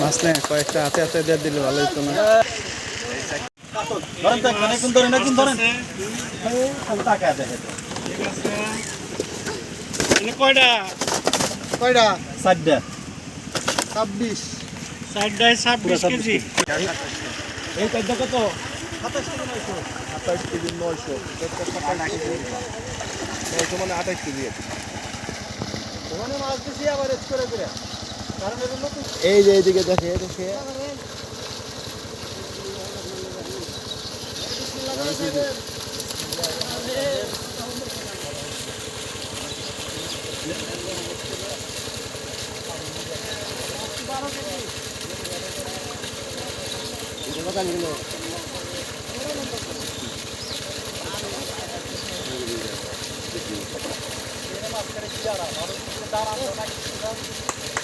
মাছ নেই কয়েকটা হাতে হাতে দিয়ে দিলে ভালো হতো না। কয়টা? কয়টা চারটা ছাব্বিশ। চারটায় ছাব্বিশ কেজি। এই চারটা কত? সাতাইশ কেজি নয়শো। সাতাইশ কেজি নয়শো। মানে আঠাইশ কেজি। ওখানে মাছ বেশি আবার করে করে। এই যে এইদিকে দেখে দেখে।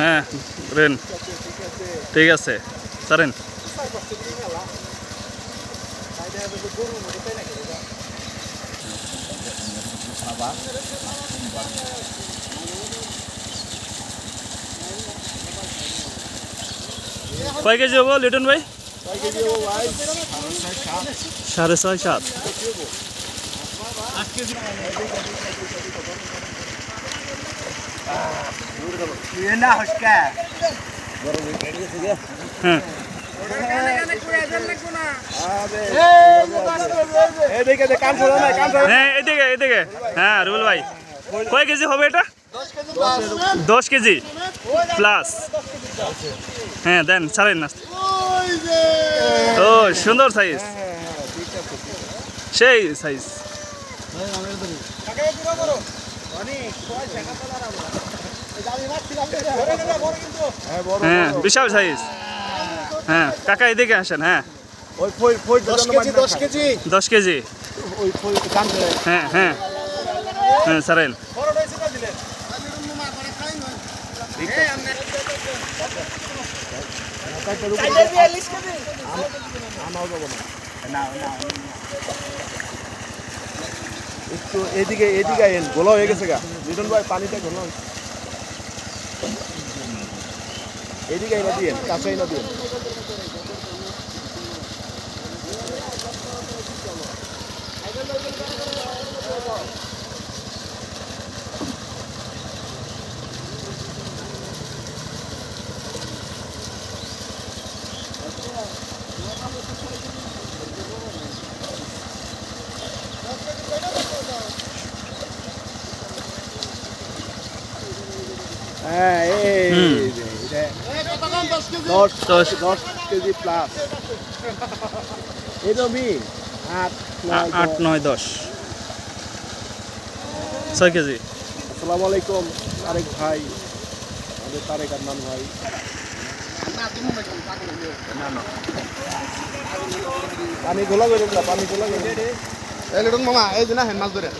হ্যাঁ রেন। ঠিক আছে সারেন কয় কেজি হব লিটন ভাই? সাড়ে ছয় সাত। না হসকা হ্যাঁ এদিকে এদিকে হ্যাঁ রুবেল ভাই কয় কেজি হবে এটা? দশ কেজি. প্লাস হ্যাঁ দেন, ছাড়েন না। ও, সুন্দর সাইজ সেই সাইজ হ্যাঁ হ্যাঁ বিশাল সাইজ হ্যাঁ কাকা এদিকে আসেন হ্যাঁ। দশ কেজি হ্যাঁ। হ্যাঁ হ্যাঁ। ছাড়েন একটু এদিকে এদিকে এল গোলা হয়ে গেছে গা। লিটন ভাই পানিটা গোলা এদিকে এলা দিয়েন, কাছে আইনা দিয়েন। হ্যাঁ এই দশ দশ। কেজি প্লাস এরকমই আট নয়, দশ। ছয় কেজি। আসসালামু আলাইকুম তারেক ভাই। আমাদের তারেক আদনান ভাই। পানি গোলা করে দিলা পানি এই লিটন মামা এই যে না হেন মাছ ধরে।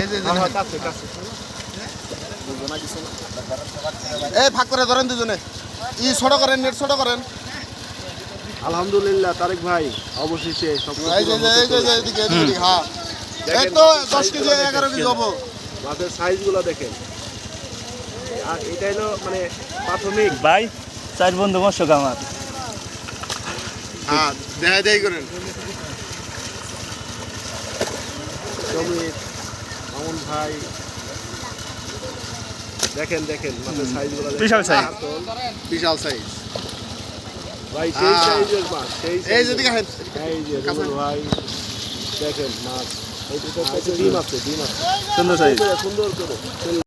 এই যে কাছে কাছে। এই ভাগ করে ধরেন দুজনে। ই ছোট করেন নেট ছোট করেন। আলহামদুলিল্লাহ তারেক ভাই অবশেষে সব হ্যাঁ। এই তো দশ কেজি এগারো কেজি হব মাছের সাইজগুলো দেখেন। আর এটা হলো মানে প্রাথমিক। ভাই চার বন্ধু আমার। হ্যাঁ দেখাই করেন। জমির মামুন ভাই দেখেন দেখেন মাছের সাইজগুলো বিশাল size। আসল। বিশাল সাইজ ভাই সেই। সাইজের মাছ সেই এই size যে দেখেন। এই যে ভাই দেখেন মাছ। এই দুটো ডিম আছে ডিম আছে। সুন্দর সাইজ সুন্দর করে সুন্দর করে।